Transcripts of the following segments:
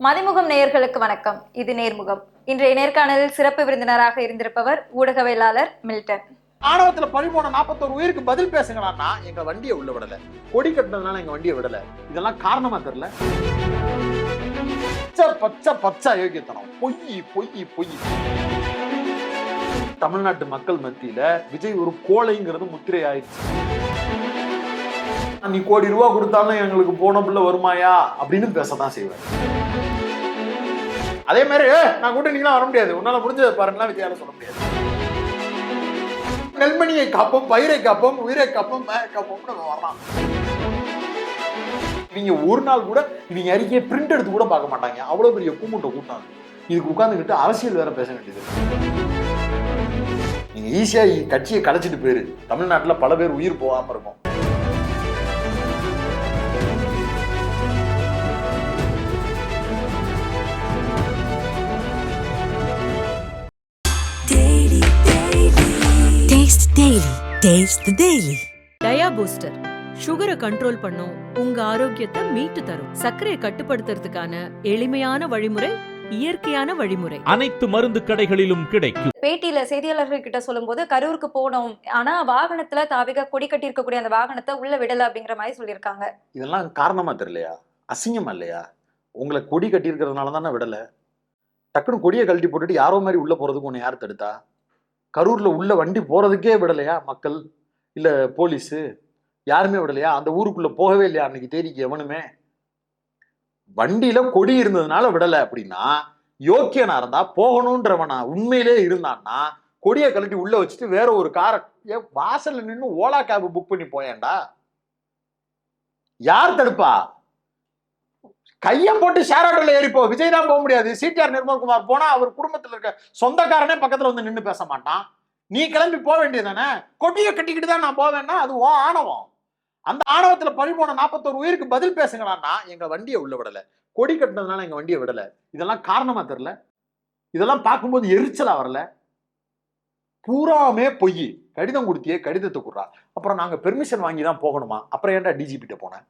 மதிமுகம் நேயர்களுக்கு வணக்கம். இது நேர்முகம். இன்றைய நேர்காணலில் சிறப்பு விருந்தினராக இருந்திருப்பவர் ஊடகவியலாளர் மில்டன். ஆணவத்துல பழி போன நாற்பத்தோரு உயிருக்கு பதில் பேசுங்களான்னா எங்க வண்டியை உள்ள விடல. கொடி கட்டினதுனால எங்க வண்டியை விடல. இதெல்லாம் காரணமா தெரியல. பச்சை பச்சை பச்சை அயோக்கியத்தனம். பொய் பொய் பொய். தமிழ்நாட்டு மக்கள் மத்தியில விஜய் ஒரு கோழைங்கிறது முத்திரை ஆயிடுச்சு நீ கோடி ரூபா கொடுத்தாலும் எங்களுக்கு போன பிள்ளை வருமாயா? அப்படின்னு பேசத்தான் செய்வேன். அதே மாதிரி நான் கூட நீங்களாம் வர முடியாது. உன்னால முடிஞ்சதை பாருங்களா விஜயால சொல்ல முடியாது. நெல்மணியை காப்போம் பயிரை காப்போம் உயிரை காப்போம் மேய காப்போம்னு நம்ம வரலாம். நீங்க ஒரு நாள் கூட நீங்க அறிக்கையை பிரிண்ட் எடுத்து கூட பார்க்க மாட்டாங்க. அவ்வளவு பெரிய கூமுட்டை கூட்டாங்க இதுக்கு உட்காந்துக்கிட்டு அரசியல் வேற பேச வேண்டியது. நீங்க ஈஸியா கட்சியை கலைச்சிட்டு போயிரு. தமிழ்நாட்டுல பல பேர் உயிர் போகாம இருக்கும். Taste the Daily. Dia booster சுகரை கண்ட்ரோல் பண்ணும். உங்க ஆரோக்கியத்தை மீட்டு தரும். சர்க்கரையை கட்டுப்படுத்துறதுக்கான எளிமையான வழிமுறை இயற்கையான வழிமுறை. அனைத்து மருந்து கடைகளிலும் கிடைக்கும். பேட்டியில செய்தியாளர்கள் கிட்ட சொல்லும்போது கரூருக்கு போனோம். ஆனா வாகனத்துல தாவிக கொடி கட்டி இருக்கக்கூடிய அந்த வாகனத்தை உள்ள விடல அப்படிங்கிற மாதிரி சொல்லியிருக்காங்க. இதெல்லாம் காரணமா தெரியலையா? அசிங்கமா இல்லையா? உங்களை கொடி கட்டி இருக்கிறதுனால தானே விடல? டக்குனு கொடியை கழட்டி போட்டுட்டு யாரோ மாதிரி உள்ள போறதுக்கு உன்னை யார் தடுத்தா? கரூரில் உள்ள வண்டி போகிறதுக்கே விடலையா மக்கள்? இல்லை போலீஸு? யாருமே விடலையா? அந்த ஊருக்குள்ளே போகவே இல்லையா அன்னைக்கு தேதிக்கு எவனுமே? வண்டியில கொடி இருந்ததுனால விடலை அப்படின்னா யோக்கியனா இருந்தா போகணுன்றவனா உண்மையிலே இருந்தான்னா கொடியை கழட்டி உள்ள வச்சுட்டு வேற ஒரு காரை ஏன் வாசல்ல நின்று ஓலா கேப் புக் பண்ணி போயேன்டா. யார் தடுப்பா? கையை போட்டு ஷேர் ஆட்டோல ஏறிப்போ. விஜய் தான் போக முடியாது. சிடிஆர் நிர்மல்குமார் போனா அவர் குடும்பத்தில் இருக்க சொந்தக்காரனே பக்கத்துல வந்து நின்று பேச மாட்டான். நீ கிளம்பி போக வேண்டியதானே கொடியை கட்டிக்கிட்டு தான் நான் போவேன்னா அது ஓ ஆணவம். அந்த ஆணவத்துல பழி போன நாற்பத்தோரு உயிருக்கு பதில் பேசுங்களான்னா எங்க வண்டியை உள்ள விடல. கொடி கட்டினதுனால எங்க வண்டியை விடல. இதெல்லாம் காரணமா தெரில இதெல்லாம் பார்க்கும்போது எரிச்சலா வரல. பூராமே பொய். கடிதம் கொடுத்தியே கடிதத்தை கொடுறா. அப்புறம் நாங்கள் பெர்மிஷன் வாங்கி தான் போகணுமா? அப்புறம் ஏன்டா டிஜிபிட்ட போனேன்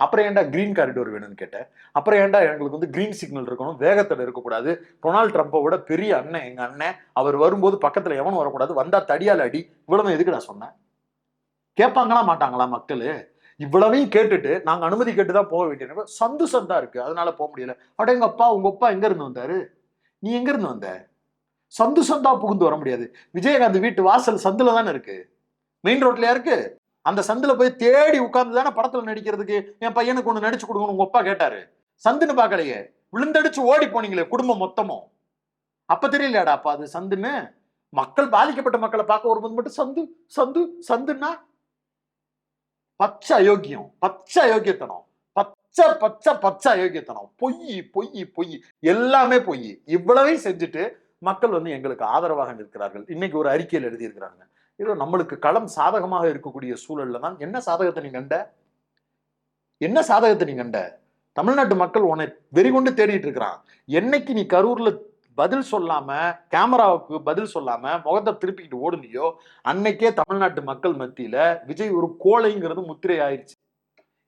அப்புறம் ஏன்டா கிரீன் காரிடோர் வேணும்னு கேட்டேன். அப்புறம் ஏன்டா எங்களுக்கு வந்து கிரீன் சிக்னல் இருக்கணும்? வேகத்தில் இருக்கக்கூடாது. டொனால்ட் ட்ரம்ப்பை விட பெரிய அண்ணன் எங்கள் அண்ணன் அவர் வரும்போது பக்கத்தில் எவனும் வரக்கூடாது. வந்தால் தடியால் அடி. இவ்வளவு எதுக்கு நான் சொன்னேன்? கேட்பாங்களா மாட்டாங்களா மக்கள்? இவ்வளவையும் கேட்டுட்டு நாங்கள் அனுமதி கேட்டு தான் போக வேண்டிய சந்து சந்தா இருக்குது அதனால போக முடியல. அட எங்கள் அப்பா உங்கள் அப்பா எங்கேருந்து வந்தார்? நீ எங்கேருந்து வந்த? சந்து சந்தா புகுந்து வர முடியாது. விஜயகாந்த் வீட்டு வாசல் சந்தில் தானே இருக்குது மெயின் ரோட்லையா இருக்குது அந்த சந்துல போய் தேடி உட்கார்ந்து தானே படத்துல நடிக்கிறதுக்கு? என் பையனுக்கு ஒண்ணு நடிச்சு கொடுங்கன்னு உங்க அப்பா கேட்டாரு. சந்துன்னு பார்க்கலையே. விழுந்தடிச்சு ஓடி போனீங்களே குடும்பம் மொத்தமும். அப்ப தெரியலையாடா அப்பா அது சந்துன்னு? மக்கள் பாதிக்கப்பட்ட மக்களை பார்க்க வரும்போது மட்டும் சந்து சந்து சந்துன்னா? பச்சை அயோக்கியம் பச்சை அயோக்கியத்தனம். பச்சை பச்சை பச்சை அயோக்கியத்தனம். பொய் பொய் பொய். எல்லாமே பொய். இவ்வளவையும் செஞ்சுட்டு மக்கள் வந்து எங்களுக்கு ஆதரவாக நிற்கிறார்கள். இன்னைக்கு ஒரு அறிக்கையில் எழுதியிருக்கிறாங்க. இதோ நம்மளுக்கு களம் சாதகமாக இருக்கக்கூடிய சூழல்ல தான் என்ன சாதகத்தை நீ கண்ட? என்ன சாதகத்தை நீ கண்ட? தமிழ்நாட்டு மக்கள் உன்னை வெறிகொண்டு தேடிட்டு இருக்கிறான். என்னைக்கு நீ கரூர்ல பதில் சொல்லாம கேமராவுக்கு பதில் சொல்லாம முகத்தை திருப்பிக்கிட்டு ஓடுனியோ அன்னைக்கே தமிழ்நாட்டு மக்கள் மத்தியில விஜய் ஒரு கோழைங்கிறது முத்திரை ஆயிடுச்சு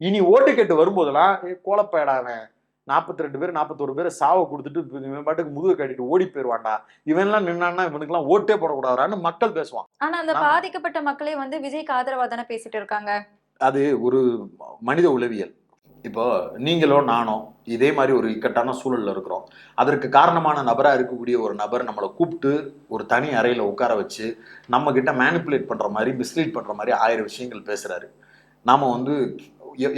இனி ஓட்டு கேட்டு வரும்போதெல்லாம் ஏ நாற்பத்தி ரெண்டு பேர் நாற்பத்தோரு பேர் சாவை கொடுத்துட்டு இவன் பாட்டுக்கு முதுக கட்டிட்டு ஓடி போயிருவான்டா. இவன்லாம் நின்னான்னா இவனுக்குலாம் ஓட்டே போடக்கூடாதான்னு மக்கள் பேசுவான். ஆனா அந்த. பாதிக்கப்பட்ட மக்களே வந்து விஜய்க்கு ஆதரவா தானே பேசிட்டு இருக்காங்க? அது ஒரு மனித உளவியல். இப்போ நீங்களோ நானோ இதே மாதிரி ஒரு இக்கட்டான சூழல்ல இருக்கிறோம். அதற்கு காரணமான நபரா இருக்கக்கூடிய ஒரு நபர் நம்மளை கூப்பிட்டு ஒரு தனி அறையில உட்கார வச்சு நம்ம கிட்ட மேனிப்புலேட் பண்ற மாதிரி மிஸ்லீட் பண்ற மாதிரி ஆயிரம் விஷயங்கள் பேசுறாரு. நாம வந்து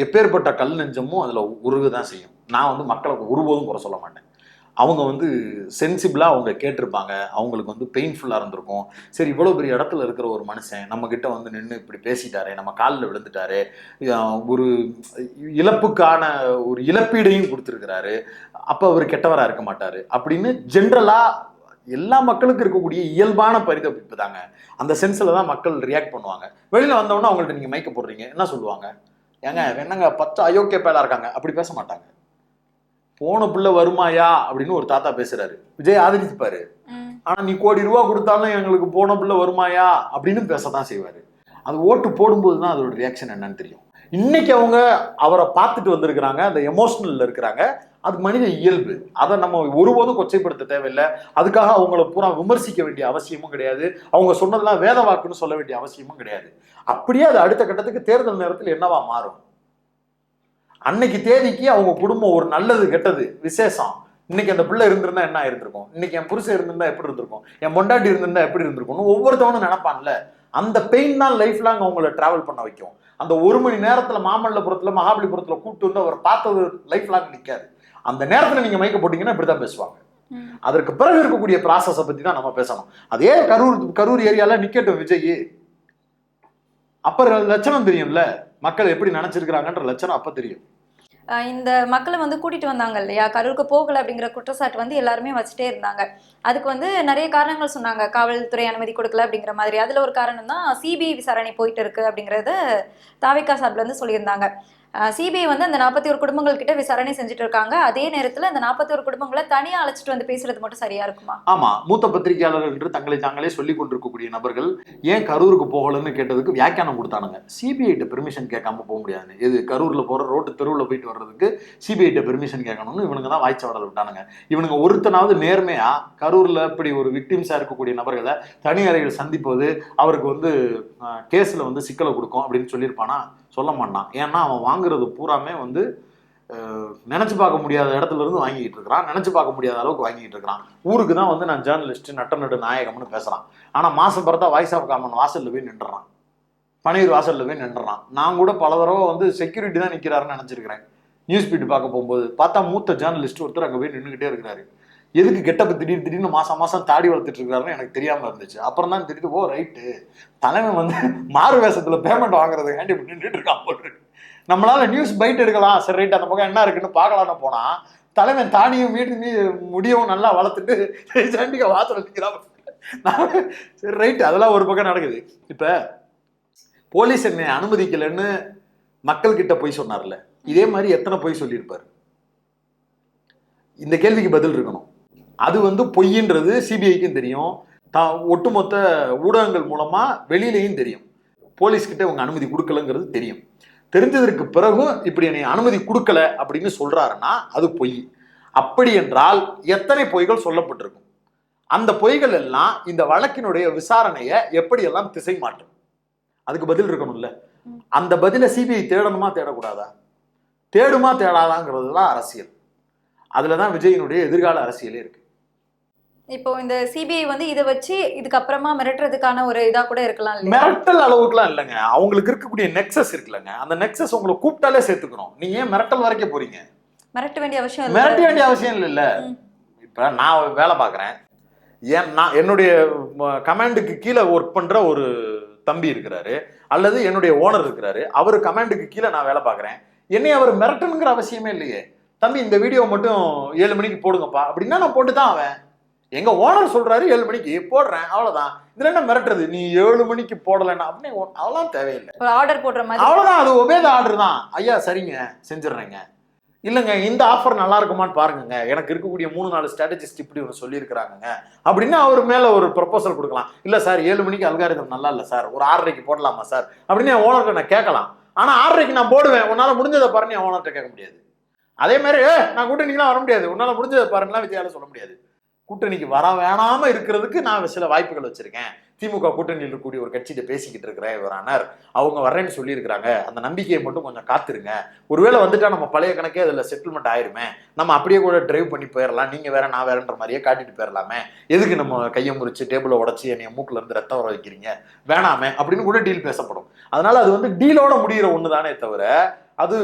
எப்பேற்பட்ட கல் நெஞ்சமும் அதுல உருக தான் செய்யும். நான் வந்து மக்களை ஒருபோதும் குறை சொல்ல மாட்டேன். அவங்க வந்து சென்சிபிளாக அவங்க கேட்டிருப்பாங்க. அவங்களுக்கு வந்து பெயின்ஃபுல்லாக இருந்திருக்கும். சரி இவ்வளோ பெரிய இடத்துல இருக்கிற ஒரு மனுஷன் நம்மக்கிட்ட வந்து நின்று இப்படி பேசிட்டாரு நம்ம காலில் விழுந்துட்டாரு ஒரு இழப்புக்கான ஒரு இழப்பீடையும் கொடுத்துருக்கிறாரு. அப்போ அவர் கெட்டவராக இருக்க மாட்டார். அப்படின்னு ஜென்ரலாக எல்லா மக்களுக்கும் இருக்கக்கூடிய இயல்பான பரிதவிப்பு தாங்க. அந்த சென்ஸில் தான் மக்கள் ரியாக்ட் பண்ணுவாங்க. வெளியில் வந்தவொடனே அவங்கள்ட்ட நீங்கள் மயக்க போடுறீங்க. என்ன சொல்லுவாங்க? ஏங்க என்னங்க பச்சை அயோக்கிய பேலாக இருக்காங்க. அப்படி பேச மாட்டாங்க. போன பிள்ளை வருமாயா? அப்படின்னு ஒரு தாத்தா பேசுறாரு. விஜய் ஆதரிச்சுப்பாரு. ஆனா நீ கோடி ரூபா கொடுத்தாலும் எங்களுக்கு போன பிள்ளை வருமாயா? அப்படின்னு பேசத்தான் செய்வாரு. அது ஓட்டு போடும்போது தான் அதோட ரியாக்ஷன் என்னன்னு தெரியும். இன்னைக்கு அவங்க அவரை பார்த்துட்டு வந்திருக்கிறாங்க அந்த எமோஷனல்ல இருக்கிறாங்க. அது மனித இயல்பு. அதை நம்ம ஒருபோதும் கொச்சைப்படுத்த தேவையில்லை. அதுக்காக அவங்கள பூரா விமர்சிக்க வேண்டிய அவசியமும் கிடையாது. அவங்க சொன்னதெல்லாம் வேத வாக்குன்னு சொல்ல வேண்டிய அவசியமும் கிடையாது. அப்படியே அது அடுத்த கட்டத்துக்கு தேர்தல் நேரத்தில் என்னவா மாறும்? அன்னைக்கு தேதிக்கு அவங்க குடும்பம் ஒரு நல்லது கெட்டது விசேஷம். இன்னைக்கு அந்த பிள்ளை இருந்திருந்தா என்ன இருந்திருக்கும் இன்னைக்கு என் புருஷன் இருந்திருந்தா எப்படி இருந்திருக்கும்? என் பொண்டாட்டி இருந்திருந்தா எப்படி இருந்திருக்கும்னு ஒவ்வொருத்தவனும் நினைப்பான்ல. அந்த பெயின் தான் லைஃப் லாங் அவங்கள டிராவல் பண்ண வைக்கும். அந்த ஒரு மணி நேரத்துல மாமல்லபுரத்துல மகாபலிபுரத்துல கூட்டு வந்து அவர் பார்த்தது லைஃப் லாங் நிக்காது. அந்த நேரத்துல நீங்க மயக்க போட்டீங்கன்னா இப்படிதான் பேசுவாங்க. அதற்கு பிறகு இருக்கக்கூடிய ப்ராசஸை பத்தி தான் நம்ம பேசணும். அதே கரூர் கரூர் ஏரியால நிக்கட்டும் விஜய். அப்புறம் லட்சணம் தெரியும்ல. மக்கள் எப்படி நினைச்சிருக்கிறாங்கன்ற லட்சணம் அப்ப தெரியும். இந்த மக்களை வந்து கூட்டிட்டு வந்தாங்க இல்லையா? கரூருக்கு போகல அப்படிங்கிற குற்றச்சாட்டு வந்து எல்லாருமே வச்சுட்டே இருந்தாங்க. அதுக்கு வந்து நிறைய காரணங்கள் சொன்னாங்க. காவல்துறை அனுமதி கொடுக்கல அப்படிங்கிற மாதிரி. அதுல ஒரு காரணம் தான் சிபிஐ விசாரணை போயிட்டு இருக்கு அப்படிங்கறத தாவிகா சார்பில் இருந்து சொல்லியிருந்தாங்க. சிபிஐ வந்து அந்த நாற்பத்தி ஒரு குடும்பங்கள் கிட்ட விசாரணை செஞ்சுட்டு இருக்காங்க அதே நேரத்துல அந்த நாற்பத்தி ஒரு குடும்பங்களை தனியா அழைச்சிட்டு வந்து பேசுறது மட்டும் சரியா இருக்குமா? ஆமா. மூத்த பத்திரிகையாளர்கள் என்று தங்களை தாங்களே சொல்லிக் கொண்டிருக்கக்கூடிய நபர்கள் ஏன் கரூருக்கு போகலன்னு கேட்டதுக்கு வியாக்கியானம் கொடுத்தானுங்க. சிபிஐட்ட பெர்மிஷன் கேட்காம போக முடியாது இது கரூர்ல போற ரோட்டு தெருவுல போயிட்டு வர்றதுக்கு சிபிஐட்ட பெர்மிஷன் கேட்கணும்னு இவனுங்க தான் வாய்ச்சவடல் விட்டானுங்க. இவனுங்க ஒருத்தனாவது நேர்மையா கரூர்ல இப்படி ஒரு விக்டிம்ஸா இருக்கக்கூடிய நபர்களை தனி அறையில் சந்திப்பது அவருக்கு வந்து கேஸ்ல வந்து சிக்கலை கொடுக்கும் அப்படின்னு சொல்லியிருப்பானா? சொல்ல மாட்டான். ஏன்னா அவன் வாங்குறது பூராமே வந்து நினச்சி பார்க்க முடியாத இடத்துல இருந்து வாங்கிட்டு இருக்கிறான். நினச்சி பார்க்க முடியாத அளவுக்கு வாங்கிட்டு இருக்கிறான். ஊருக்கு தான் வந்து நான் ஜேர்னலிஸ்ட் நட்ட நடு நாயகம்னு பேசுகிறான் ஆனால் மாதம் பிறந்தா வாய்ஸ் ஆஃப் காமன் வாசலில் போய் நின்றுறான். பனீர் வாசல்ல போய் நின்றுறான். நான் கூட பல தடவை வந்து செக்யூரிட்டி தான் நிற்கிறாருன்னு நினச்சிருக்கிறேன். நியூஸ் பீட் பார்க்க போகும்போது பார்த்தா மூத்த ஜேர்னலிஸ்ட் ஒருத்தர் அங்கே போய் நின்றுக்கிட்டே இருக்கிறாரு. எதுக்கு கெட்டப்ப திடீர் திடீர்னு மாசம் மாசம் தாடி வளர்த்துட்டு இருக்காருன்னு எனக்கு தெரியாம இருந்துச்சு. அப்புறம் தான் தெரியுது ஓ ரைட்டு தலைவன் வந்து மாறு வேஷத்துல பேமெண்ட் வாங்குறதுக்காண்டி இப்படி நின்றுட்டு இருக்கான் போல நம்மளால நியூஸ் பைட் எடுக்கலாம். சரி ரைட் அந்த பக்கம் என்ன இருக்குன்னு பார்க்கலாம்னு போனா தலைவன் தாடியும் வீட்டு மீ முடியவும் நல்லா வளர்த்துட்டு சண்டிக்க வாசல் நிற்கிறான் நான் சரி ரைட் அதெல்லாம் ஒரு பக்கம் நடக்குது. இப்ப போலீஸ் என்னை அனுமதிக்கலைன்னு மக்கள் கிட்ட போய் சொன்னார்ல. இதே மாதிரி எத்தனை பொய் சொல்லியிருப்பார்? இந்த கேள்விக்கு பதில் இருக்கணும். அது வந்து பொய்ன்றது சிபிஐக்கும் தெரியும். தான் ஒட்டுமொத்த ஊடகங்கள் மூலமாக வெளியிலையும் தெரியும். போலீஸ்கிட்ட இவங்க அனுமதி கொடுக்கலங்கிறது தெரியும். தெரிஞ்சதற்கு பிறகும் இப்படி என்னை அனுமதி கொடுக்கல அப்படின்னு சொல்கிறாருன்னா அது பொய். அப்படி என்றால் எத்தனை பொய்கள் சொல்லப்பட்டிருக்கும்? அந்த பொய்கள் எல்லாம் இந்த வழக்கினுடைய விசாரணையை எப்படியெல்லாம் திசை மாற்றும்? அதுக்கு பதில் இருக்கணும்ல. அந்த பதிலை சிபிஐ தேடணுமா தேடக்கூடாதா? தேடுமா தேடாதாங்கிறது தான் அரசியல். அதில் தான் விஜயனுடைய எதிர்கால அரசியலே இருக்கு. இப்போ இந்த சிபிஐ வந்து இதை வச்சு இதுக்கப்புறமா மிரட்டுறதுக்கான ஒரு இதா கூட இருக்கலாம் மிரட்டல் அளவுக்குலாம் இல்லைங்க. அவங்களுக்கு இருக்கக்கூடிய நெக்ஸஸ் இருக்குல்லங்க. அந்த நெக்ஸஸ் உங்களை கூப்பிட்டாலே சேர்த்துக்கணும் நீங்க ஏன் மிரட்டல் வரைக்கும் போறீங்க? மிரட்ட வேண்டிய அவசியம் மிரட்ட இல்லை வேண்டிய அவசியம் இல்லைல்ல ம். இப்ப நான் வேலை பார்க்குறேன். ஏன் நான் என்னுடைய கமாண்டுக்கு கீழே ஒர்க் பண்ற ஒரு தம்பி இருக்கிறாரு. அல்லது என்னுடைய ஓனர் இருக்கிறாரு. அவர் கமாண்டுக்கு கீழே நான் வேலை பார்க்குறேன். என்னை அவர் மிரட்டணுங்கிற அவசியமே இல்லையே. தம்பி இந்த வீடியோ மட்டும் ஏழு மணிக்கு போடுங்கப்பா. அப்படின்னா நான் போட்டு தான் அவன் எங்க ஓனர் சொல்றாரு ஏழு மணிக்கு போடுறேன் அவ்வளவுதான். இதுல என்ன மிரட்டுறது? நீ ஏழு மணிக்கு போடலைன்னா அப்படின்னு அதெல்லாம் தேவையில்லை. ஒரு ஆர்டர் போடுற மாதிரி. அவ்வளவுதான் அது ஒபேத ஆர்டர் தான். ஐயா சரிங்க செஞ்சிடுறேங்க. இல்லைங்க இந்த ஆஃபர் நல்லா இருக்குமான்னு பாருங்கங்க. எனக்கு இருக்கக்கூடிய மூணு நாலு ஸ்ட்ராட்டஜிஸ்ட் இப்படி ஒன்று சொல்லியிருக்கிறாங்கங்க. அப்படின்னு அவர் மேல ஒரு ப்ரொபோசல் கொடுக்கலாம். இல்ல சார் ஏழு மணிக்கு அல்காரிதம் நல்லா இல்லை சார் ஒரு ஆறரைக்கு போடலாமா சார் அப்படின்னு என் ஓனர்கிட்ட நான் கேட்கலாம். ஆனா ஆறரைக்கு நான் போடுவேன். உன்னால முடிஞ்சதை பாருன்னு என் ஓனர்கிட்ட கேட்க முடியாது. அதே மாதிரி "ஏய், நான் கூட்டணிக்கெல்லாம் வர முடியாது. உன்னால முடிஞ்சதை பாருங்கலாம் விஜயால சொல்ல முடியாது. கூட்டணிக்கு வர வேணாம இருக்கிறதுக்கு நான் சில வாய்ப்புகள் வச்சிருக்கேன். திமுக கூட்டணியில் இருக்கக்கூடிய ஒரு கட்சிகிட்ட பேசிக்கிட்டு இருக்கிறேன் இவரானார் அவங்க வர்றேன்னு சொல்லியிருக்கிறாங்க. அந்த நம்பிக்கையை மட்டும் கொஞ்சம் காத்துருங்க. ஒருவேளை வந்துட்டா நம்ம பழைய கணக்கே அதில் செட்டில்மெண்ட் ஆயிருமே. நம்ம அப்படியே கூட டிரைவ் பண்ணி போயிடலாம் நீங்கள் வேற நான் வேறன்ற மாதிரியே காட்டிட்டு போயிடலாமே எதுக்கு நம்ம கையை முறிச்சு டேபிளை உடச்சி என்னைய மூக்கில் இருந்து ரத்தம் வர வைக்கிறீங்க? வேணாமே அப்படின்னு கூட டீல் பேசப்படும். அதனால அது வந்து டீலோட முடிகிற ஒன்று தானே தவிர அது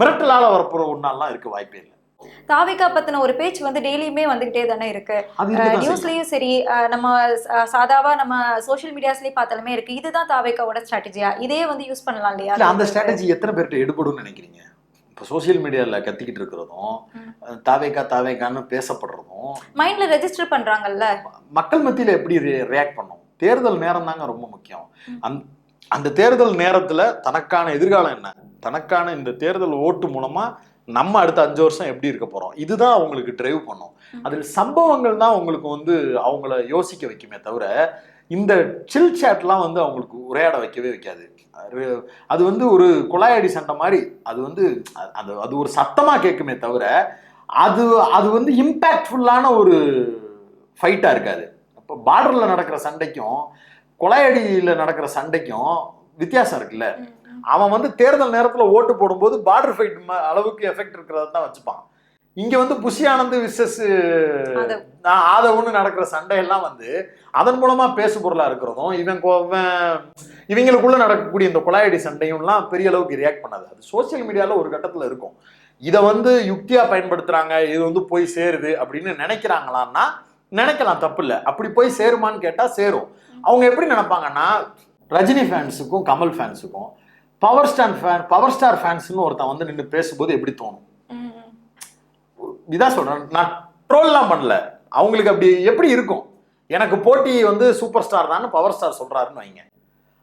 மிரட்டலால் வரப்போகிற ஒன்றாலாம் ஒன்னாலாம் இருக்க வாய்ப்பே இல்லை. தாவிகா பத்தின ஒரு பேச்சு வந்து டெய்லியுமே வந்துகிட்டே தானே இருக்கு. நியூஸ்லயும் சரி நம்ம சாதாவா நம்ம சோஷியல் மீடியாஸ்லயும் பார்த்தாலுமே இருக்கு. இதுதான் தாவிகாவோட ஸ்ட்ராட்டஜியா இதே வந்து யூஸ் பண்ணலாம் இல்லையா? இல்ல அந்த ஸ்ட்ராட்டஜி எத்தனை பேர்கிட்ட எடுபடும்னு நினைக்கிறீங்க? இப்போ சோஷியல் மீடியால கத்திக்கிட்டு இருக்கிறதும். தாவேக்கா தாவேக்கான்னு பேசப்படுறதும் மைண்ட்ல ரெஜிஸ்டர் பண்றாங்கல்ல? மக்கள் மத்தியில எப்படி ரியாக்ட் பண்ணும்? தேர்தல் நேரம் தாங்க ரொம்ப முக்கியம். ம். அந்த அந்த தேர்தல் நேரத்துல தனக்கான எதிர்காலம் என்ன? தனக்கான இந்த தேர்தல் ஓட்டு மூலமா நம்ம அடுத்த அஞ்சு வருஷம் எப்படி இருக்க போறோம்? இதுதான் அவங்களுக்கு டிரைவ் பண்ணும். அதில் சம்பவங்கள் தான் அவங்களுக்கு வந்து அவங்கள யோசிக்க வைக்குமே தவிர இந்த சில் சேட்லாம் வந்து அவங்களுக்கு உரையாட வைக்கவே வைக்காது. அது- வந்து ஒரு குழாயடி சண்டை மாதிரி. அது வந்து அது அது ஒரு சத்தமா கேட்குமே தவிர அது அது வந்து இம்பேக்ட்ஃபுல்லான ஒரு ஃபைட்டா இருக்காது. இப்போ பார்டர்ல நடக்கிற சண்டைக்கும் குழாயடியில நடக்கிற சண்டைக்கும் வித்தியாசம் இருக்குல்ல. அவன் வந்து தேர்தல் நேரத்துல ஓட்டு போடும்போது பார்டர் ஃபைட் அளவுக்கு எஃபெக்ட் இருக்கிறத தான் வச்சுப்பான். இங்க வந்து புஷி ஆனந்த் விசஸ் ஆதவ். ஆதவுன்னு நடக்கிற சண்டையெல்லாம் வந்து அதன் மூலமா பேசு பொருளா இருக்கிறதும் இவன் இவங்களுக்குள்ள நடக்கக்கூடிய இந்த குழாயடி சண்டையும்லாம் பெரிய அளவுக்கு ரியாக்ட் பண்ணாது. அது சோசியல் மீடியால ஒரு கட்டத்துல இருக்கும். இதை வந்து யுக்தியா பயன்படுத்துறாங்க இது வந்து போய் சேருது அப்படின்னு நினைக்கிறாங்களான்னா நினைக்கலாம் தப்பு இல்லை. அப்படி போய் சேருமான்னு கேட்டா சேரும். அவங்க எப்படி நினைப்பாங்கன்னா ரஜினி ஃபேன்ஸுக்கும் Kamal ஃபேன்ஸுக்கும் power star fan power star ஃபேன்ஸ்னு ஒருத்தன் வந்து நின்று பேசும்போது எப்படி தோணும்? இதான் சொல்றேன். நான் ட்ரோல்லாம் பண்ணல. அவங்களுக்கு அப்படி எப்படி இருக்கும்? எனக்கு போட்டி வந்து சூப்பர் ஸ்டார் தான் பவர் ஸ்டார் சொல்றாருன்னு வைங்க.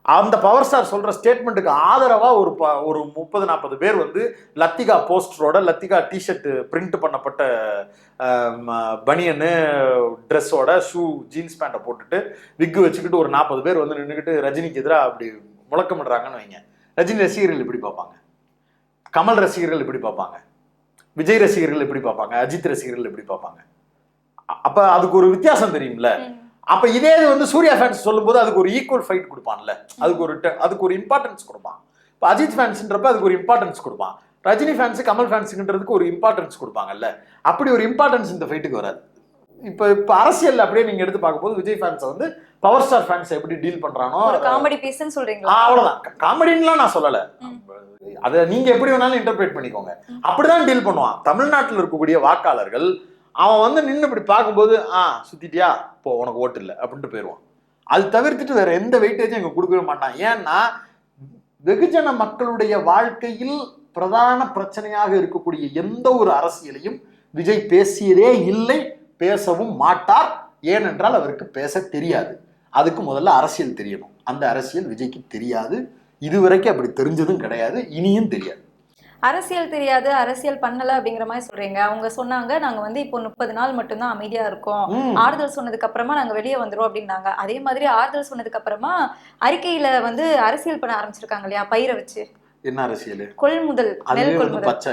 அந்த பவர் ஸ்டார் சொல்ற ஸ்டேட்மெண்ட்டுக்கு ஆதரவா ஒரு ப- ஒரு முப்பது நாற்பது பேர் வந்து லத்திகா போஸ்டரோட லத்திகா டிஷர்ட் பிரிண்ட் பண்ணப்பட்ட பனியனு ட்ரெஸ்ஸோட ஷூ ஜீன்ஸ் பேண்ட்டை போட்டுட்டு விக்கு வச்சுக்கிட்டு ஒரு நாற்பது பேர் வந்து நின்றுக்கிட்டு ரஜினிக்கு எதிராக அப்படி முழக்கமிடுறாங்கன்னு வைங்க. ரஜினி ரசிகர்கள் எப்படி பார்ப்பாங்க? கமல் ரசிகர்கள் எப்படி பார்ப்பாங்க? விஜய் ரசிகர்கள் எப்படி பார்ப்பாங்க? அஜித் ரசிகர்கள் எப்படி பார்ப்பாங்க? அப்ப அதுக்கு ஒரு வித்தியாசம் தெரியும்ல? அப்ப இதே இது வந்து சூர்யா ஃபேன்ஸ் சொல்லும்போது அதுக்கு ஒரு ஈக்குவல் ஃபைட் கொடுப்பான்ல? அதுக்கு ஒரு அதுக்கு ஒரு இம்பார்ட்டன்ஸ் கொடுப்பான். இப்போ அஜித் ஃபேன்ஸ்ன்றப்ப அதுக்கு ஒரு இம்பார்ட்டன்ஸ் கொடுப்பான். ரஜினி ஃபேன்ஸ் கமல் ஃபேன்ஸுன்றதுக்கு ஒரு இம்பார்ட்டன்ஸ் கொடுப்பாங்கல்ல? அப்படி ஒரு இம்பார்ட்டன்ஸ் இந்த ஃபைட்டுக்கு வராது. இப்போ இப்போ அரசியல் அப்படியே நீங்க எடுத்து பார்க்கும்போது விஜய் ஃபேன்ஸை வந்து பவர் ஸ்டார் ஃபேன்ஸ் எப்படி டீல் பண்றானோ ஒரு காமெடி பீஸ்ன்னு ஆ, சொல்றீங்களா? அவ்வளவுதான். காமெடின்லாம் நான் சொல்லல. அதை நீங்க எப்படி வேணாலும் இன்டர்பிரேட் பண்ணிக்கோங்க. அப்படிதான் டீல் பண்ணுவான். தமிழ்நாட்டில் இருக்கக்கூடிய வாக்காளர்கள் அவன் வந்து நின்று இப்படி பார்க்கும்போது ஆ சுத்திட்டியா? போ உனக்கு ஓட்டு இல்லை. அப்படின்ட்டு போயிடுவான் அது தவிர்த்துட்டு வேற எந்த வெயிட்டேஜும் இங்க கொடுக்கவே மாட்டான். ஏன்னா வெகுஜன மக்களுடைய வாழ்க்கையில் பிரதான பிரச்சனையாக இருக்கக்கூடிய எந்த ஒரு அரசியலையும் விஜய் பேசியதே இல்லை. பேசவும் மாட்டார். ஏனென்றால் அவருக்கு பேச தெரியாது. அதுக்கு முதல்ல அரசியல் தெரியணும். அந்த அரசியல் விஜய்க்கு தெரியாது. இதுவரைக்கும் அப்படி தெரிஞ்சதும் கிடையாது. இனியும் தெரியாது. அரசியல் தெரியாது. அரசியல் பண்ணல அப்படிங்கிற மாதிரி சொல்றீங்க. அவங்க சொன்னாங்க நாங்க வந்து இப்போ முப்பது நாள் மட்டும்தான் அமைதியா இருக்கோம். ஆறுதல் சொன்னதுக்கு அப்புறமா நாங்க வெளியே வந்துரும் அப்படின்னாங்க. அதே மாதிரி ஆறுதல் சொன்னதுக்கு அப்புறமா அறிக்கையில வந்து அரசியல் பண்ண ஆரம்பிச்சிருக்காங்க இல்லையா? பயிரை வச்சு. என்ன அரசியல்? கொள்முதல் நெல் கொள்முதல் பச்சை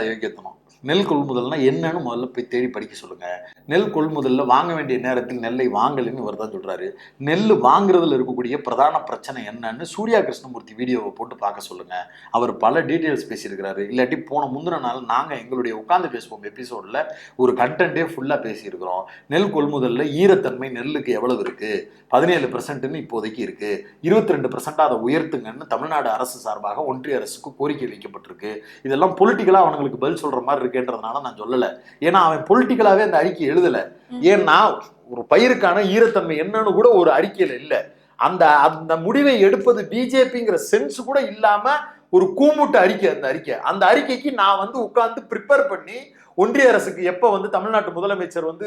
நெல் கொள்முதல்னா என்னன்னு முதல்ல போய் தேடி படிக்க சொல்லுங்க. நெல் கொள்முதலில் வாங்க வேண்டிய நேரத்தில் நெல்லை வாங்கலைன்னு இவர் தான் சொல்றாரு. நெல் வாங்குறதுல இருக்கக்கூடிய பிரதான பிரச்சனை என்னன்னு சூர்யா கிருஷ்ணமூர்த்தி வீடியோவை போட்டு பார்க்க சொல்லுங்க. அவர் பல டீட்டெயில்ஸ் பேசியிருக்கிறாரு. இல்லாட்டி போன முந்தின நாள் நாங்கள் எங்களுடைய உட்காந்து பேசுவோம் எபிசோடில் ஒரு கண்டென்ட்டே ஃபுல்லாக பேசியிருக்கிறோம். நெல் கொள்முதலில் ஈரத்தன்மை நெல்லுக்கு எவ்வளவு இருக்கு? பதினேழு பர்சன்ட்னு இப்போதைக்கு இருக்கு. இருபத்தி ரெண்டு அதை உயர்த்துங்கன்னு தமிழ்நாடு அரசு சார்பாக ஒன்றிய அரசுக்கு கோரிக்கை வைக்கப்பட்டிருக்கு. இதெல்லாம் பொலிட்டிக்கலாக அவங்களுக்கு பதில் சொல்கிற மாதிரி இருக்குன்றதுனால நான் சொல்லலை. ஏன்னா அவன் பொலிட்டிக்கலாகவே அந்த அறிக்கை எழுதல. ஏன்னா ஒரு பயிருக்கான ஈரத்தன்மை என்னன்னு கூட ஒரு அறிக்கையில இல்ல. அந்த அந்த முடிவை எடுப்பது பிஜேபிங்கிற சென்ஸ் கூட இல்லாம ஒரு கூமுட்டு அறிக்கை அந்த அறிக்கை. அந்த அறிக்கைக்கு நான் வந்து உட்கார்ந்து ப்ரிப்பேர் பண்ணி ஒன்றிய அரசுக்கு எப்ப வந்து தமிழ்நாட்டு முதலமைச்சர் வந்து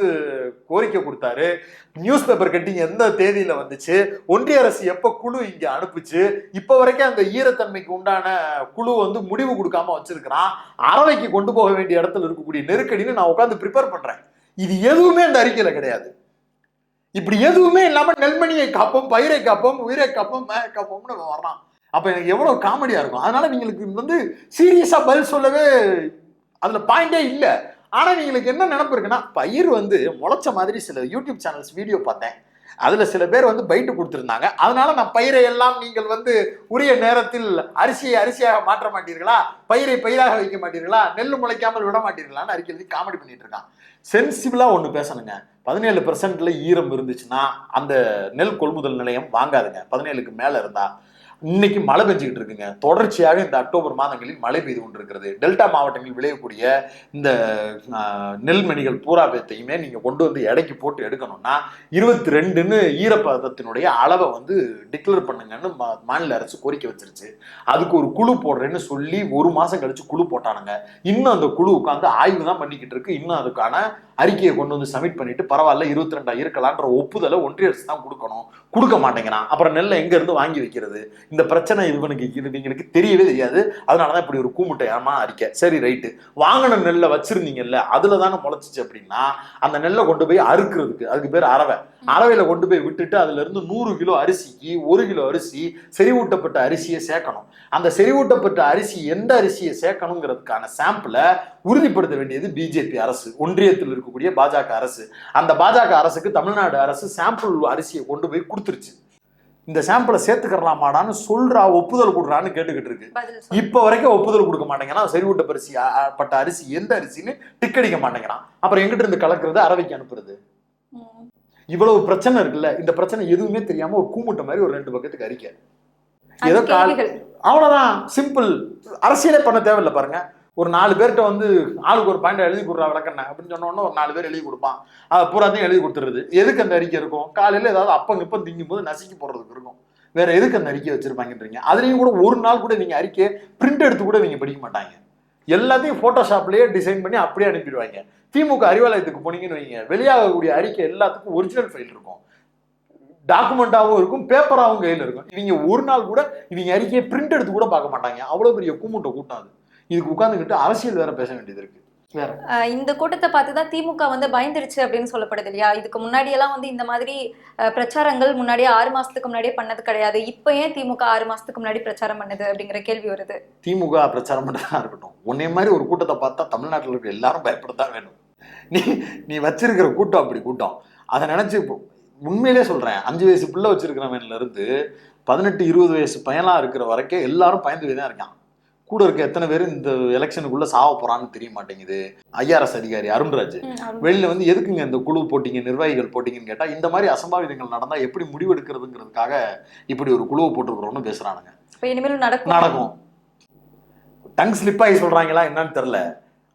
கோரிக்கை கொடுத்தாரு? நியூஸ் பேப்பர் கட்டிங் எந்த தேதியில வந்துச்சு? ஒன்றிய அரசு எப்ப குழு இங்க அனுப்புச்சு? இப்ப வரைக்கும் அந்த ஈரத்தன்மைக்கு உண்டான குழு வந்து முடிவு கொடுக்காம வச்சிருக்கிறான். அறவைக்கு கொண்டு போக வேண்டிய இடத்துல இருக்கக்கூடிய நெருக்கடின்னு நான் உட்காந்து ப்ரிப்பேர் பண்றேன். இது எதுவுமே அந்த அறிக்கையில கிடையாது. இப்படி எதுவுமே இல்லாம நெல்மணியை காப்போம் பயிரை காப்போம் உயிரை காப்போம் மே காப்போம்னு அவன் வர்றான். அப்ப எனக்கு எவ்வளவு காமெடியா இருக்கும். அதனால நீங்களுக்கு வந்து சீரியஸா பதில் சொல்லவே அதுல பாயிண்டே இல்ல. ஆனா நீங்களுக்கு என்ன நினப்பு இருக்குன்னா பயிர் வந்து முளைச்ச மாதிரி சில யூடியூப் சேனல்ஸ் வீடியோ பார்த்தேன். அதுல சில பேர் வந்து பைட்டு கொடுத்துருந்தாங்க. அதனால நான் பயிரை எல்லாம் நீங்கள் வந்து உரிய நேரத்தில் அரிசியை அரிசியாக மாற்ற மாட்டீர்களா? பயிரை பயிராக வைக்க மாட்டீர்களா? நெல் முளைக்காமல் விட மாட்டீர்களான்னு அறிக்கை காமெடி பண்ணிட்டு இருக்கான். சென்சிபிளா ஒன்று பேசணுங்க. பதினேழு பெர்சன்ட்ல ஈரம் இருந்துச்சுன்னா அந்த நெல் கொள்முதல் நிலையம் வாங்காதுங்க. பதினேழுக்கு மேல இருந்தா இன்னைக்கு மழை பெஞ்சுக்கிட்டு இருக்குங்க. தொடர்ச்சியாக இந்த அக்டோபர் மாதங்களில் மழை பெய்து கொண்டிருக்கிறது. டெல்டா மாவட்டங்களில் விளையக்கூடிய இந்த நெல்மணிகள் பூரா பேத்தையுமே கொண்டு வந்து எடைக்கு போட்டு எடுக்கணும்னா இருபத்தி ரெண்டுன்னு ஈரப்பதத்தினுடைய அளவை வந்து டிக்ளேர் பண்ணுங்கன்னு மா- மாநில அரசு கோரிக்கை வச்சிருச்சு. அதுக்கு ஒரு குழு போடுறேன்னு சொல்லி ஒரு மாதம் கழிச்சு குழு போட்டானுங்க. இன்னும் அந்த குழு உட்காந்து ஆய்வு தான் பண்ணிக்கிட்டு இருக்கு. இன்னும் அதுக்கான அறிக்கையை கொண்டு வந்து சப்மிட் பண்ணிட்டு பரவாயில்ல இருபத்தி ரெண்டா இருக்கலான்ற ஒப்புதலை ஒன்றிய அரசு தான் கொடுக்கணும். கொடுக்க மாட்டேங்கிறான். அப்புறம் நெல்லை எங்க இருந்து வாங்கி வைக்கிறது? இந்த பிரச்சனை இவனுக்கு இது தெரியவே தெரியாது. அதனாலதான் இப்படி ஒரு கூமுட்டையாமா அறிக்கை சரி ரைட்டு. வாங்கின நெல்லை வச்சிருந்தீங்கல்ல அதுல தானே முளைச்சிச்சு அப்படின்னா அந்த நெல்லை கொண்டு போய் அறுக்கிறதுக்கு அதுக்கு பேர் அறவை அரவையில கொண்டு போய் விட்டுட்டு அதுல இருந்து நூறு கிலோ அரிசிக்கு ஒரு கிலோ அரிசி செறிவூட்டப்பட்ட அரிசியை சேர்க்கணும். அந்த செறிவூட்டப்பட்ட அரிசி எந்த அரிசியை சேர்க்கணுங்கிறதுக்கான சாம்பிளை உறுதிப்படுத்த வேண்டியது பிஜேபி அரசு ஒன்றியத்தில் இருக்கக்கூடிய பாஜக அரசு. அந்த பாஜக அரசுக்கு தமிழ்நாடு அரசு சாம்பிள் அரிசியை கொண்டு போய் கொடுத்துருச்சு. இந்த சாம்பிளை சேர்த்துக்கறலாமாடான்னு சொல்றா ஒப்புதல் கொடுறான்னு கேட்டுக்கிட்டு இருக்கு. இப்ப வரைக்கும் ஒப்புதல் கொடுக்க மாட்டேங்கிறான். செறிவூட்ட பரிசி பட்ட அரிசி எந்த அரிசின்னு டிக் அடிக்க மாட்டேங்கிறான். அப்புறம் எங்கிட்ட இருந்து கலக்குறது? அரவைக்கு அனுப்புறது. இவ்வளவு பிரச்சனை இருக்குல்ல இந்த பிரச்சனை எதுவுமே தெரியாம ஒரு கூமுட்டை மாதிரி ஒரு ரெண்டு பக்கத்துக்கு அறிக்கை ஏதோ கால் அவ்வளவுதான் சிம்பிள் அரசியலே பண்ண தேவையில்ல பாருங்க. ஒரு நாலு பேர்கிட்ட வந்து ஆளுக்கு ஒரு பாயிண்ட் எழுதி கொடுறா விளக்கண்ண அப்படின்னு சொன்ன உடனே ஒரு நாலு பேர் எழுதி கொடுப்பான். அதை பூராத்தையும் எழுதி கொடுத்துருது எதுக்கு அந்த அறிக்கை இருக்கும்? காலையில ஏதாவது அப்பங்க இப்ப திங்கும் போது நசுக்கி போடுறதுக்கு இருக்கும். வேற எதுக்கு அந்த அறிக்கை வச்சிருப்பாங்கன்றீங்க. அதுலயும் கூட ஒரு நாள் கூட நீங்க அறிக்கையை பிரிண்ட் எடுத்து கூட நீங்க படிக்க மாட்டாங்க. எல்லாத்தையும் போட்டோஷாப்லயே டிசைன் பண்ணி அப்படியே அனுப்பிடுவாங்க. திமுக அறிவாலயத்துக்கு போனீங்கன்னு வைங்க. வெளியாகக்கூடிய அறிக்கை எல்லாத்துக்கும் ஒரிஜினல் ஃபைல் இருக்கும். டாக்குமெண்டாகவும் இருக்கும் பேப்பராகவும் கையில் இருக்கும். இவங்க ஒரு நாள் கூட இவங்க அறிக்கையை பிரிண்ட் எடுத்து கூட பார்க்க மாட்டாங்க. அவ்வளோ பெரிய கூமுட்டை கூட்டம் அது. இதுக்கு உட்காந்துக்கிட்டு அரசியல் வேற பேச வேண்டியது இருக்கு. இந்த கூட்டத்தை பார்த்து தான் திமுக வந்து பயந்துருச்சு அப்படின்னு சொல்லப்படுது இல்லையா? இதுக்கு முன்னாடி எல்லாம் வந்து இந்த மாதிரி பிரச்சாரங்கள் முன்னாடியே ஆறு மாசத்துக்கு முன்னாடியே பண்ணது கிடையாது. இப்போ ஏன் திமுக ஆறு மாசத்துக்கு முன்னாடி பிரச்சாரம் பண்ணுது அப்படிங்கிற கேள்வி வருது. திமுக பிரச்சாரம் பண்ணுறதா இருக்கட்டும். உன்னை மாதிரி ஒரு கூட்டத்தை பார்த்தா தமிழ்நாட்டில் இருக்க எல்லாரும் பயப்படத்தான் வேணும். நீ நீ வச்சிருக்கிற கூட்டம் அப்படி கூட்டம். அதை நினைச்சு உண்மையிலே சொல்றேன். அஞ்சு வயசு பிள்ளை வச்சிருக்கிறவன்ல இருந்து பதினெட்டு இருபது வயசு பையனா இருக்கிற வரைக்கும் எல்லாரும் பயந்து தான் இருக்கான் கூட இருக்க எத்தனை பேர் இந்த எலெக்ஷனுக்குள்ள சாவ போறான்னு தெரிய மாட்டேங்குது ஐஆர்எஸ் அதிகாரி அருண்ராஜ். வெளியில வந்து எதுக்குங்க இந்த குழு போட்டீங்க நிர்வாகிகள் போட்டீங்கன்னு கேட்டா இந்த மாதிரி அசம்பாவிதங்கள் நடந்தா எப்படி முடிவெடுக்கிறதுங்கிறதுக்காக இப்படி ஒரு குழுவை போட்டிருக்கிறோம்னு பேசுறானுங்க. நடக்கும். நடக்கும். டங் ஸ்லிப் ஆகி சொல்றாங்களா என்னன்னு தெரியல.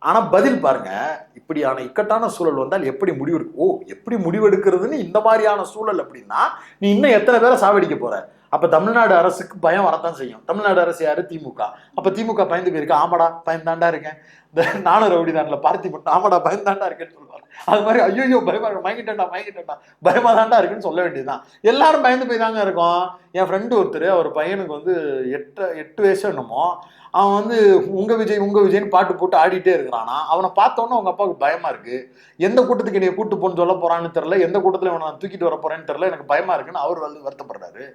ஆனால் பதில் பாருங்க. இப்படியான இக்கட்டான சூழல் வந்தால் எப்படி முடிவெடு ஓ எப்படி முடிவெடுக்கிறதுன்னு இந்த மாதிரியான சூழல் அப்படின்னா நீ இன்னும் எத்தனை பேரை சாவடிக்க போற? அப்போ தமிழ்நாடு அரசுக்கு பயம் வரத்தான் செய்யும். தமிழ்நாடு அரசு யார்? திமுக. அப்போ திமுக பயந்து போயிருக்கு. ஆமாடா பயந்தாண்டா இருக்கேன். இந்த நானும் ரவுடிதான்ல பார்த்தி மட்டும். ஆமாடா பயந்தாண்டா இருக்கேன்னு சொல்லுவாங்க. அது மாதிரி ஐயோ பயமா இருக்கும் மயங்கிட்டேன்டா மயங்கிட்டேன்டா. பயமா தாண்டா இருக்குன்னு சொல்ல வேண்டியதுதான். எல்லாரும் பயந்து போய் தாங்க இருக்கோம். என் ஃப்ரெண்டு ஒருத்தர் அவர் பையனுக்கு வந்து எட்டு எட்டு வயசு என்னமோ அவன் வந்து உங்க விஜய் உங்க விஜய்னு பாட்டு போட்டு ஆடிட்டே இருக்கிறானா? அவனை பார்த்தோன்னே அவங்க அப்பாவுக்கு பயமா இருக்கு. எந்த கூட்டத்துக்கு என்னைய கூட்டு போன்னு சொல்ல போறான்னு தெரியல. எந்த கூட்டத்தில் இவனை நான் தூக்கிட்டு வர போறேன்னு தெரியல. எனக்கு பயமா இருக்குன்னு அவர் வந்து வருத்தப்படுறாரு.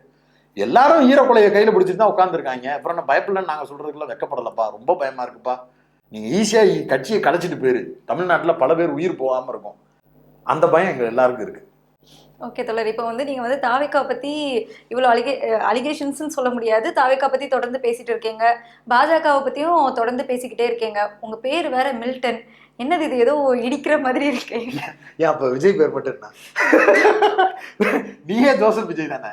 எல்லாரும் ஈரக்குலையை கையில் பிடிச்சிட்டு தான் உட்காந்துருக்காங்க அப்புறம் நான் பயப்படலன்னு நாங்கள் சொல்றதுக்குலாம் வெக்கப்படலப்பா. ரொம்ப பயமாக இருக்குப்பா. நீங்கள் ஈஸியாக கட்சியை கலைச்சிட்டு போயிரு. தமிழ்நாட்டில் பல பேர் உயிர் போகாமல் இருக்கும். அந்த பயம் எங்கள் எல்லாருக்கும் இருக்குது ஓகே தொடர் இப்போ வந்து நீங்கள் வந்து தாவேக்கா பற்றி இவ்வளோ அலிகே அலிகேஷன்ஸ்னு சொல்ல முடியாது. தாவேக்கா பற்றி தொடர்ந்து பேசிகிட்டு இருக்கீங்க. பாஜகவை பற்றியும் தொடர்ந்து பேசிக்கிட்டே இருக்கீங்க. உங்கள் பேர் வேற மில்டன். என்னது இது ஏதோ இடிக்கிற மாதிரி இருக்கு? ஏன் அப்ப விஜய் பேர் மட்டும் என்ன நீயே ஜோசப் விஜய் தானே?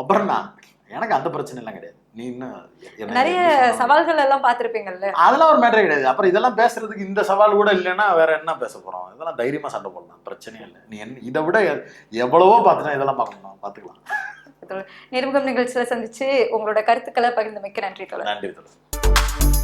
அப்புறம் நான் எனக்கு அந்த பிரச்சனை எல்லாம் கிடையாது. நீ இன்னும் நிறைய? சவால்கள் எல்லாம் பார்த்திருப்பீங்கல்ல? அதெல்லாம் ஒரு மேட்டரே கிடையாது. அப்புறம் இதெல்லாம் பேசுறதுக்கு இந்த சவால் கூட இல்லைன்னா வேற என்ன பேச போறோம்? இதெல்லாம் தைரியமா சண்டை போடலாம். பிரச்சனையே இல்லை. நீ இதை விட எவ்வளவோ பார்த்துட்டா இதெல்லாம் பார்க்கணும் பார்த்துக்கலாம். நேர்முகம் நிகழ்ச்சியில சந்திச்சு உங்களோட கருத்துக்களை பகிர்ந்தமைக்கு நன்றி தொடர் நன்றி தொடர்